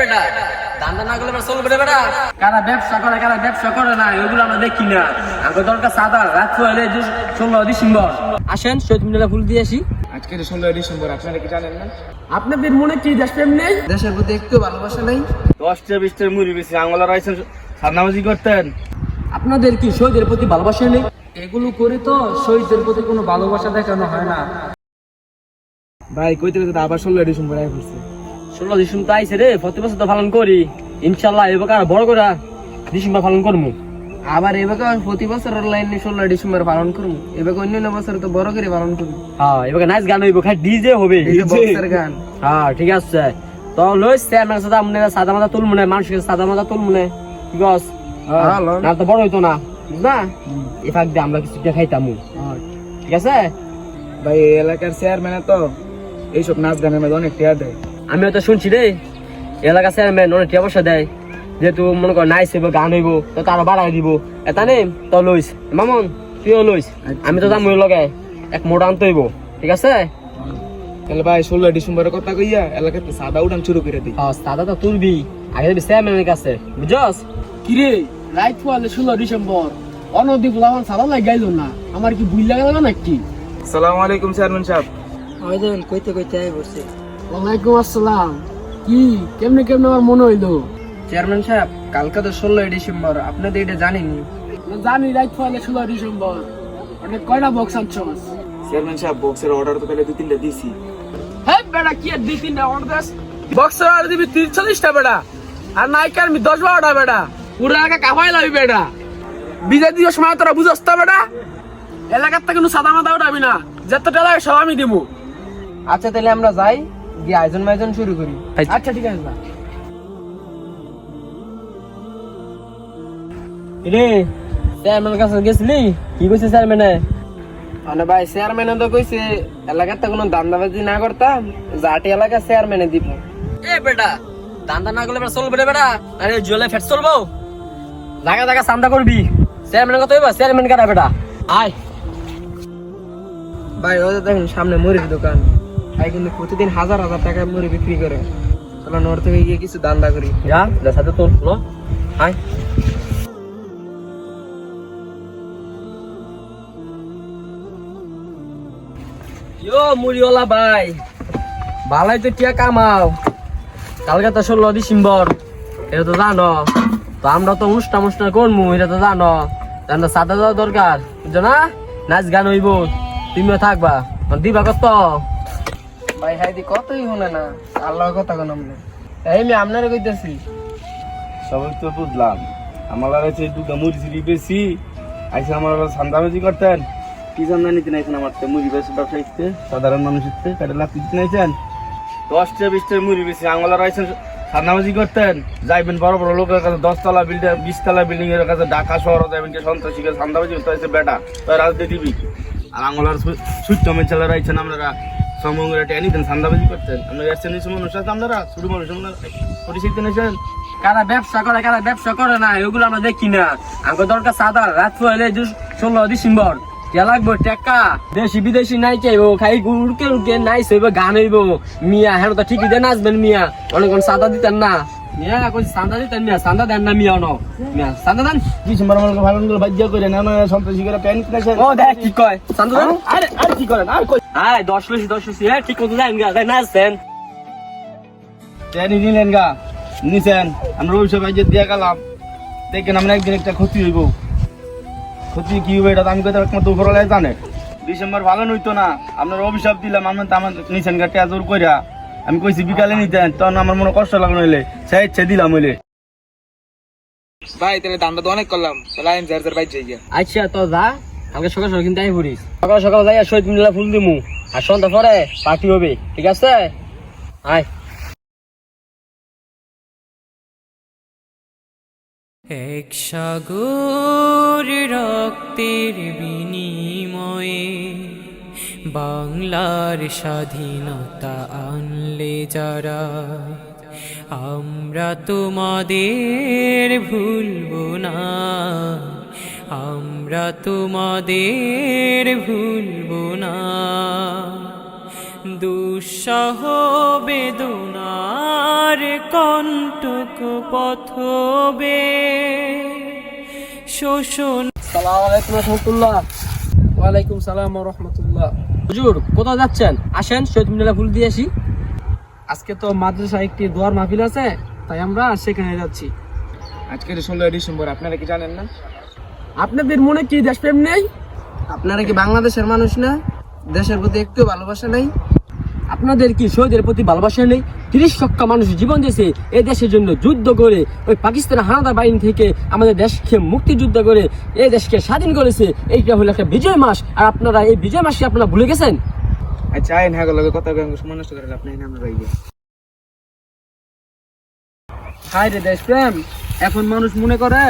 বেটা। দান্দা না করলে চলবে রে বেটা। কারা ব্যবসা করে কারা ব্যবসা করে না ওইগুলো আমরা দেখি না। আমাকে দরকার সাদা রাত হলে ষোলো ডিসেম্বর। আসেন শহীদ মিনারে ফুল দিয়ে আসি। আজকে তো ষোলোই ডিসেম্বর আপনারা কি জানেন না? আপনাদের মনে কি দেশপ্রেম নেই? দেশের প্রতি একটু ভালোবাসা নেই? দশটা বিশটা মুড়ি বেশি আঙুলা সাদনামাজি করতেন। আপনাদের কি শহীদের প্রতি ভালোবাসা নেই? এগুলো করে তো শহীদদের প্রতি কোনো ভালোবাসা দেখানো হয় না। ভাই কইতে কইতে আবার ষোলোই ডিসেম্বর আই ষোলো ডিসেম্বর তো আইসে রে প্রতি বছর তো পালন করি। ইনশাল্লাহ এবার বড় করে ডিসেম্বর পালন করব আবার এবার প্রতি বছর লাইনে ষোলো ডিসেম্বর পালন করব এবার অন্যান্য বছর তো বড় করে পালন করব হ্যাঁ এবার নাচ গান হইব খালি ডিজে হবে। গান। হ্যাঁ ঠিক আছে। তো লই চেয়ারম্যান সাদা মনে সাদা মাথা তুল মনে মানুষকে সাদা মাথা তুল মনে কি গছ হ্যাঁ, না তো বড় হইতো না বুঝলা? এই ফাঁক দিয়ে আমরা কিছু খাইতাম। ঠিক আছে? ভাই এলাকার চেয়ারম্যান তো এইসব নাচ গানের মধ্যে অনেক টিয়া দেয়। আমি তো শুনছি রে। এলাকা চেয়ারম্যান অনেক পয়সা দেয়। যেহেতু মনে কর নাইস হইব গান হইব তো তারও বাড়াই দিব। এটা নে তো লইস। মামন তুইও লইস। আমি তো দাম লগে। এক মোটা আনতে হইব। ঠিক আছে? তাহলে ভাই ষোলো ডিসেম্বরের কথা কইয়া এলাকাতে সাদা উঠান শুরু করে দিই। সাদা তো তুলবি। আগে দিবি চেয়ারম্যানের কাছে। বুঝছস? কিরে রাইট ফলে ষোলো ডিসেম্বর। অনদীপ লাগান সাদা লাগাইলো না। আমার কি ভুল লাগালো নাকি? সালাম আলাইকুম চেয়ারম্যান সাহেব। কইতে কইতে আই বসে। ওয়ালাইকুম আসসালাম। কি কেমনে কেমনে আমার মনে হইল? চেয়ারম্যান সাহেব কালকে তো ষোলোই ডিসেম্বর আপনাদের এটা জানেনি জানি রাইট ফলে ষোলো ডিসেম্বর। অনেক কয়টা বক্স আনছস চেয়ারম্যান সাহেব বক্সের অর্ডার তো তাহলে দু তিনটা দিছি। হ্যাঁ বেটা কি আর দুই তিনটা অর্ডার বক্সের অর্ডার দিবি তিরিশ চল্লিশটা বেটা। আর নাইকার আমি দশ বারোটা বেটা। পুরো এলাকা কামাই লাগবি বেটা। বিজয় দিবস সময় তোরা বুঝস তো বেটা। এলাকার থেকে কোনো সাদা মাথা উঠাবি না। যত টেলা সব আমি দিব আচ্ছা তাহলে আমরা যাই। গিয়ে আয়োজন মায়োজন শুরু করি। আচ্ছা। ঠিক আছে রে চেয়ারম্যানের কাছে গেছিলি? কি কইছে চেয়ারম্যানে মানে ভাই চেয়ারম্যানে তো কইছে এলাকাতে কোনো দান্দাবাজি না করতাম জাটি এলাকা চেয়ারম্যানে দিব। এ বেটা দান্দা না করলে চলবে রে বেটা। আরে জলে ফেট চলবো। জায়গা জায়গা চান্দা করবি। চেয়ারম্যানের কথা হইবা চেয়ারম্যান কাটা বেটা? আয়। ভাই ওদের দেখেন সামনে মুড়ির দোকান। ভাই কিন্তু প্রতিদিন হাজার হাজার টাকা মুড়ি বিক্রি করে। থেকে গিয়ে কিছু দান্দা করি। যা যা সাথে তোল, লো। আয় ইয়ো, মুড়িওয়ালা ভাই। ভালাই তো টিয়া কামাও। কালকে তো ষোলো ডিসেম্বর। এটা তো জানো। তো আমরা তো অনুষ্ঠান অনুষ্ঠান করব এটা তো জানো। জানো সাদা দরকার। বুঝছ না? নাচ গান হইব। তুমিও থাকবা। দিবা কত? ভাই, হাই দি, কতই হলে না? আল্লাহ কথা কোন আমরা এই আমি আপনারে কইতেছি। সবাই তো বুঝলাম। আমার কাছে দুটা মুড়ি বেশি। আইসে আমার সান্দাবাজি করতেন। কি জানা নিতে নাইছেন আমার তো? মুড়ি বেশি ব্যবসা ইচ্ছে সাধারণ মানুষ ইচ্ছে কাটে লাভ দিতে নাইছেন দশটা বিশটা মুড়ি বেশি। আঙুলা রাইছেন সান্দাবাজি করতেন। যাইবেন বড় বড় লোকের কাছে, দশতলা বিল্ডিং বিশতলা বিল্ডিং এর কাছে, ঢাকা শহর যাইবেন কি সন্ত্রাসী কাছে সান্দাবাজি করতে হয়েছে বেটা। তো রাজনীতি দিবি আর আঙুলার সুইট মেচালা রাইছেন আপনারা। সমঙ্গের টেনি দেন সান্দাবাজি করতেন। আপনারা এসছেন এই মানুষ আছে আপনারা ছোট মানুষ আপনারা পরিচিত নিয়েছেন কারা ব্যবসা করে কারা ব্যবসা করে না ওগুলো আমরা দেখি না। আমাকে দরকার সাদা রাত হইলে ষোলো ডিসেম্বর। কে লাগবো টাকা। দেশি বিদেশি নাই চাইব খাই উড়কে উড়কে নাই হইব গান হইব। মিয়া হ্যাঁ তো ঠিকই দিয়ে নাচবেন মিয়া। অনেকক্ষণ সাদা দিতেন না। মিয়া কই সাদা দিতেন মিয়া? সাদা দেন না মিয়া মিয়া দেন। ডিসেম্বর ভালো করে বাজ্য করে না সন্ত্রাসী ও দেখ কি কয় দেন। আরে আরে কি করেন? আর কই হ্যাঁ নিছেন? আমরা ওই দিয়ে গেলাম। দেখেন আমরা একদিন একটা ক্ষতি হইব। ক্ষতি কি হবে এটা তো আমি কথা একমাত্র উপরওয়ালাই জানে। ডিসেম্বর ভালো নইতো না। আপনার অভিশাপ দিলাম আমরা তো আমার নিছেন গা টেয়া জোর কইরা। আমি কইছি বিকালে নিতেন তখন আমার মনে কষ্ট লাগল হইলে সে ইচ্ছে দিলাম হইলে। ভাই তাহলে দান্দা তো অনেক করলাম। তাহলে আমি যার যার বাইর যাই আচ্ছা তো যা। কালকে সকাল সকাল কিন্তু আই পড়িস। সকাল সকাল যাই শহীদ মিলা ফুল দিমু। আর সন্ধ্যা পরে পার্টি হবে, ঠিক আছে? আয়। এক সাগর রক্তের বিনিময়ে বাংলার স্বাধীনতা আনলে যারা, আমরা তোমাদের ভুলব না। আমরা তোমাদের ভুলব না। দুঃসহ বেদনার কণ্টক পথবে। শোষণ সালাম আলাইকুম রহমতুল্লাহ। ওয়ালাইকুম সালাম রহমতুল্লাহ। হুজুর কোথায় যাচ্ছেন? আসেন শহীদ মিনারে ফুল দিয়ে আসি। আজকে তো মাদ্রাসা একটি দোয়ার মাহফিল আছে তাই আমরা সেখানে যাচ্ছি। আজকে তো ষোলোই ডিসেম্বর আপনারা কি জানেন না? আপনাদের মনে কি দেশপ্রেম নেই? আপনারা কি বাংলাদেশের মানুষ না? দেশের প্রতি একটু ভালোবাসা নেই? আপনাদের কি শহীদের প্রতি ভালোবাসা নেই? তিরিশ লক্ষ মানুষ জীবন দিয়েছে এই দেশের জন্য যুদ্ধ করে ওই পাকিস্তানের হানাদার বাহিনী থেকে আমাদের দেশকে মুক্তিযুদ্ধ করে এই দেশকে স্বাধীন করেছে। এইটা হলো একটা বিজয় মাস। আর আপনারা এই বিজয় মাসকে আপনারা ভুলে গেছেন? আচ্ছা আইন হ্যাঁ কথা সময় নষ্ট করে আপনি আমরা হায় রে দেশপ্রেম এখন মানুষ মনে করে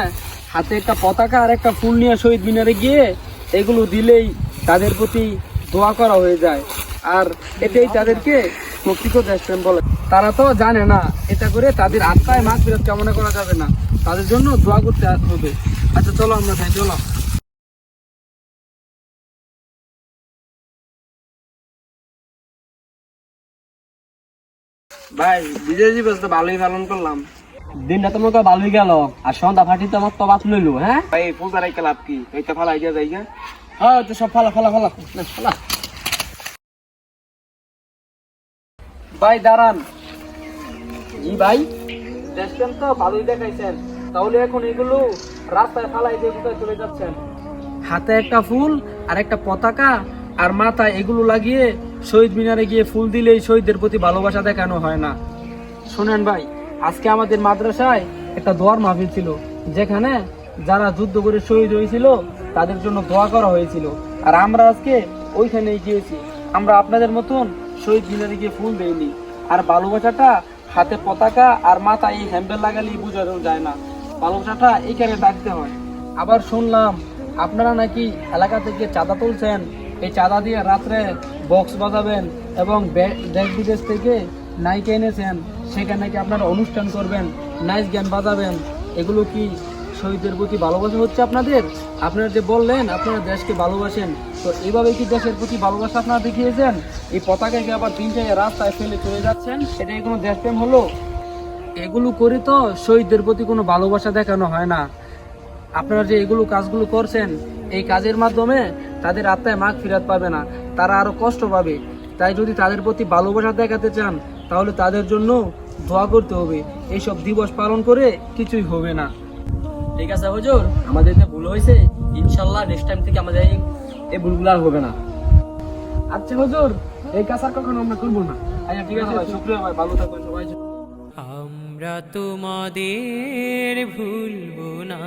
হাতে একটা পতাকা আর একটা ফুল নিয়ে শহীদ মিনারে গিয়ে এগুলো দিলেই তাদের প্রতি দোয়া করা হয়ে যায়। আর এটাই তাদেরকে প্রকৃত দেশপ্রেম বলে। তারা তো জানে না, এটা করে তাদের আত্মায় মাছ বিরোধ কামনা করা যাবে না। তাদের জন্য দোয়া করতে হবে। আচ্ছা চলো আমরা যাই, চলো। ভাই, বিজয় দিবস ভালোই পালন করলাম। দিনটা তো মনে করো ভালোই গেল। আর সন্ধ্যা ফাটি তো আমার তবাত লইলো হ্যাঁ? ভাই ফুল তারাই লাভ কি? এই তো ফালাই দিয়া যাইগা। হ্যাঁ তো সব ফালা ফালা ফালা। ফালা। ভাই দাঁড়ান। জি ভাই। দেখছেন তো? ভালোই দেখাইছেন। তাহলে এখন এগুলো রাস্তায় ফালাই দিয়ে কোথায় চলে যাচ্ছেন? হাতে একটা ফুল আর একটা পতাকা আর মাথায় এগুলো লাগিয়ে শহীদ মিনারে গিয়ে ফুল দিলেই শহীদদের প্রতি ভালোবাসা দেখানো হয় না। শোনেন ভাই আজকে আমাদের মাদ্রাসায় একটা দোয়ার মাহফিল ছিল, যেখানে যারা যুদ্ধ করে শহীদ হয়েছিল, তাদের জন্য দোয়া করা হয়েছিল। আর আমরা আজকে ওইখানেই গিয়েছি। আমরা আপনাদের মতন শহীদ মিনারে গিয়ে ফুল দেইনি। আর ভালোবাসাটা হাতে পতাকা আর মাথায় এই হ্যাম্বেল লাগালেই বোঝানো যায় না। ভালোবাসাটা এখানে ডাকতে হয়। আবার শুনলাম, আপনারা নাকি এলাকা থেকে চাঁদা তুলছেন? এই চাঁদা দিয়ে রাত্রে বক্স বাজাবেন এবং দেশ বিদেশ থেকে নায়িকা এনেছেন। সেখানে নাকি আপনারা অনুষ্ঠান করবেন নাইস গান বাজাবেন। এগুলো কি শহীদদের প্রতি ভালোবাসা হচ্ছে আপনাদের? আপনারা যে বললেন, আপনারা দেশকে ভালোবাসেন, তো এইভাবে কি দেশের প্রতি ভালোবাসা আপনারা দেখিয়েছেন? এই পতাকাকে আবার তিন জায়গায় রাস্তায় ফেলে চলে যাচ্ছেন? সেটা কি কোনো দেশপ্রেম হলো? এগুলো করে তো শহীদদের প্রতি কোনো ভালোবাসা দেখানো হয় না। আপনারা যে এগুলো কাজগুলো করছেন, এই কাজের মাধ্যমে তাদের আত্মায় মাগ ফিরাত পাবে না। তারা আরও কষ্ট পাবে। তাই যদি তাদের প্রতি ভালোবাসা দেখাতে চান, তাহলে তাদের জন্য দোয়া করতে হবে। এইসব দিবস পালন করে কিছুই হবে না। ঠিক আছে হুজুর? আমাদের যে ভুল হয়েছে। ইনশাল্লাহ নেক্সট টাইম থেকে আমাদের এই ভুলগুলো আর হবে না। আচ্ছা হুজুর, এই কাজ আর কখনো আমরা করব না। আচ্ছা ঠিক আছে, শুক্রিয়া ভাই, ভালো থাকবেন সবাই। আমরা তোমাদের ভুলব না।